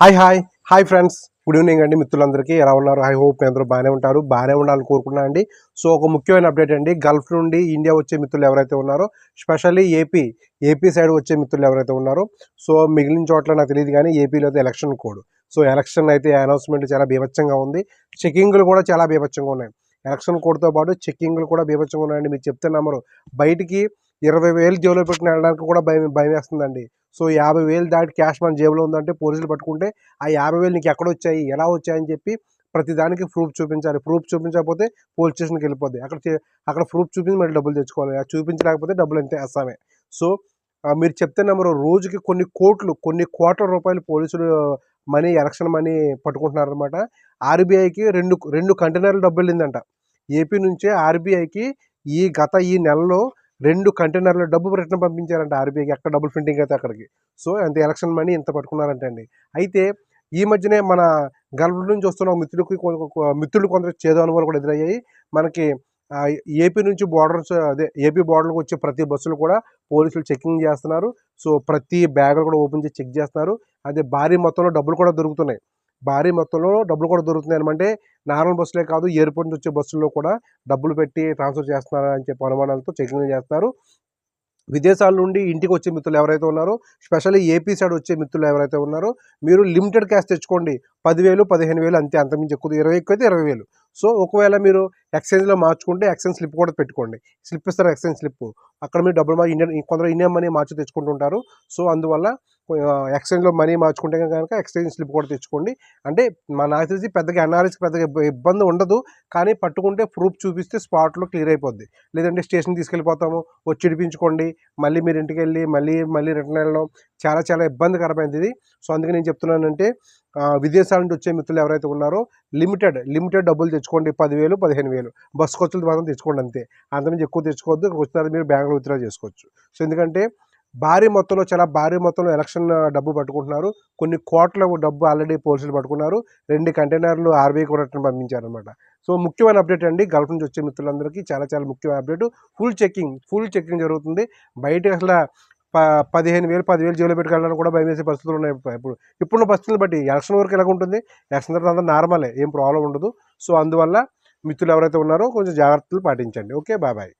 Hi hi. Hi friends. Good evening అండి మిత్రులందరికీ. ఎలా ఉన్నారు? ఐ హోప్ మీ అందరూ బాగానే ఉంటారు. బాగానే ఉండాలని కోరుకున్నాను అండి. సో ఒక ముఖ్యమైన అప్డేట్ అండి. గల్ఫ్ నుండి ఇండియా వచ్చే మిత్రులు ఎవరైతే ఉన్నారో స్పెషల్లీ ఏపీ ఏపీ సైడ్ వచ్చే మిత్రులు ఎవరైతే ఉన్నారో సో మిగిలిన చోట్ల నాకు తెలియదు కానీ ఏపీలో అయితే ఎలక్షన్ కోడ్. సో ఎలక్షన్ అయితే అనౌన్స్మెంట్ చాలా బీభత్సంగా ఉంది. చెకింగ్లు కూడా చాలా బీభత్సంగా ఉన్నాయి. ఎలక్షన్ కోడ్తో పాటు చెక్కింగ్లు కూడా బీభత్సంగా ఉన్నాయండి. మీరు చెప్తే నమ్మరు. బయటికి ఇరవై వేలు జేబులో పెట్టిన వెళ్ళడానికి కూడా భయం భయం వేస్తుందండి. సో యాభై వేలు దాటి క్యాష్ మన జేబులో ఉందంటే పోలీసులు పట్టుకుంటే ఆ యాభై వేలు నీకు ఎక్కడ వచ్చాయి? ఎలా వచ్చాయని చెప్పి ప్రతిదానికి ప్రూఫ్ చూపించాలి. ప్రూఫ్ చూపించకపోతే పోలీస్ స్టేషన్కి వెళ్ళిపోద్ది. అక్కడ అక్కడ ప్రూఫ్ చూపించి మళ్ళీ డబ్బులు తెచ్చుకోవాలి. అది చూపించలేకపోతే డబ్బులు ఎంత వేస్తామే? సో మీరు చెప్తే నెంబరు రోజుకి కొన్ని కోట్లు కొన్ని కోట్ల రూపాయలు పోలీసులు మనీ ఎలక్షన్ మనీ పట్టుకుంటున్నారనమాట ఆర్బీఐకి రెండు రెండు కంటైనర్లు డబ్బు వెళ్ళిందంట. ఏపీ నుంచే ఆర్బీఐకి ఈ గత ఈ నెలలో రెండు కంటైనర్లో డబ్బు రిటర్న్ పంపించారంట ఆర్బీఐకి. ఎక్కడ డబుల్ ప్రింటింగ్ అయితే అక్కడికి. సో అంత ఎలక్షన్ మనీ ఇంత పట్టుకున్నారంటండి అయితే ఈ మధ్యనే మన గల్ఫ్ నుంచి వస్తున్న మిత్రులకి మిత్రులు కొందరు చేదు అనుభవాలు కూడా ఎదురయ్యాయి. మనకి ఏపీ నుంచి బార్డర్స్ అదే ఏపీ బార్డర్కి వచ్చే ప్రతి బస్సులు కూడా పోలీసులు చెకింగ్ చేస్తున్నారు. సో ప్రతి బ్యాగులు కూడా ఓపెన్ చేసి చెక్ చేస్తున్నారు. అదే భారీ మొత్తంలో డబ్బులు కూడా దొరుకుతున్నాయి. భారీ మొత్తంలో డబ్బులు కూడా దొరుకుతున్నాయి అనమంటే. నార్మల్ బస్సులే కాదు ఎయిర్పోర్ట్ నుంచి వచ్చే బస్సుల్లో కూడా డబ్బులు పెట్టి ట్రాన్స్ఫర్ చేస్తున్నారు అని చెప్పి అనుమానాలతో చెకింగ్ చేస్తారు విదేశాల నుండి ఇంటికి వచ్చే మిత్రులు ఎవరైతే ఉన్నారో స్పెషల్లీ ఏపీ సైడ్ వచ్చే మిత్రులు ఎవరైతే ఉన్నారో మీరు లిమిటెడ్ క్యాష్ తెచ్చుకోండి. పదివేలు పదిహేను వేలు అంతే అంతమించి ఎక్కువ ఇరవై ఎక్కువ అయితే ఇరవై వేలు. సో ఒకవేళ మీరు ఎక్స్చేంజ్లో మార్చుకుంటే ఎక్స్చేంజ్ స్లిప్ కూడా పెట్టుకోండి. స్లిప్ ఇస్తారు ఎక్స్చేంజ్ స్లిప్. అక్కడ మీరు డబ్బులు మా ఇండియన్ కొందరు ఇండియన్ మనీ మార్చి తెచ్చుకుంటుంటారు. సో అందువల్ల ఎక్స్చేంజ్లో మనీ మార్చుకుంటే కనుక ఎక్స్చేంజ్ స్లిప్ కూడా తెచ్చుకోండి. అంటే మా నాకు తెలిసి పెద్దగా ఎన్ఆర్ఎస్కి పెద్దగా ఇబ్బంది ఉండదు. కానీ పట్టుకుంటే ప్రూఫ్ చూపిస్తే స్పాట్లో క్లియర్ అయిపోద్ది. లేదంటే స్టేషన్ తీసుకెళ్ళిపోతాము. వచ్చి ఇడిపించుకోండి. మళ్ళీ మీరు ఇంటికి వెళ్ళి మళ్ళీ మళ్ళీ రిటర్న్ వెళ్ళడం చాలా చాలా ఇబ్బందికరమైనది ఇది. సో అందుకే నేను చెప్తున్నానంటే విదేశాల నుండి వచ్చే మిత్రులు ఎవరైతే ఉన్నారో లిమిటెడ్ లిమిటెడ్ డబ్బులు తెచ్చుకోండి. పదివేలు పదిహేను వేలు. బస్ ఖర్చులు మాత్రం తెచ్చుకోండి అంతే. అంతమంది ఎక్కువ తెచ్చుకోవద్దు. ఇక్కడికి వచ్చిన మీరు బ్యాంకులో విత్డ్రా చేసుకోవచ్చు. సో ఎందుకంటే భారీ మొత్తంలో చాలా భారీ మొత్తంలో ఎలక్షన్ డబ్బు పట్టుకుంటున్నారు. కొన్ని కోట్ల డబ్బు ఆల్రెడీ పోలీసులు పట్టుకున్నారు. రెండు కంటైనర్లు ఆర్బీఐ కూడా పంపించారనమాట సో ముఖ్యమైన అప్డేట్ అండి గల్ఫ్ నుంచి వచ్చే మిత్రులందరికీ చాలా చాలా ముఖ్యమైన update. Full checking full checking జరుగుతుంది. బయట అసలు ప పదిహేను వేలు పదివేలు జేబులో పెట్టుకెళ్ళడానికి కూడా భయం వేసే పరిస్థితులు ఉన్నాయి. ఇప్పుడు ఇప్పుడున్న పరిస్థితులను బట్టి ఎలక్షన్ వరకు ఎలా ఉంటుంది? ఎలక్షన్ తర్వాత నార్మలే ఏం ప్రాబ్లం ఉండదు. సో అందువల్ల మిత్రులు ఎవరైతే ఉన్నారో కొంచెం జాగ్రత్తలు పాటించండి. ఓకే బాబాయ్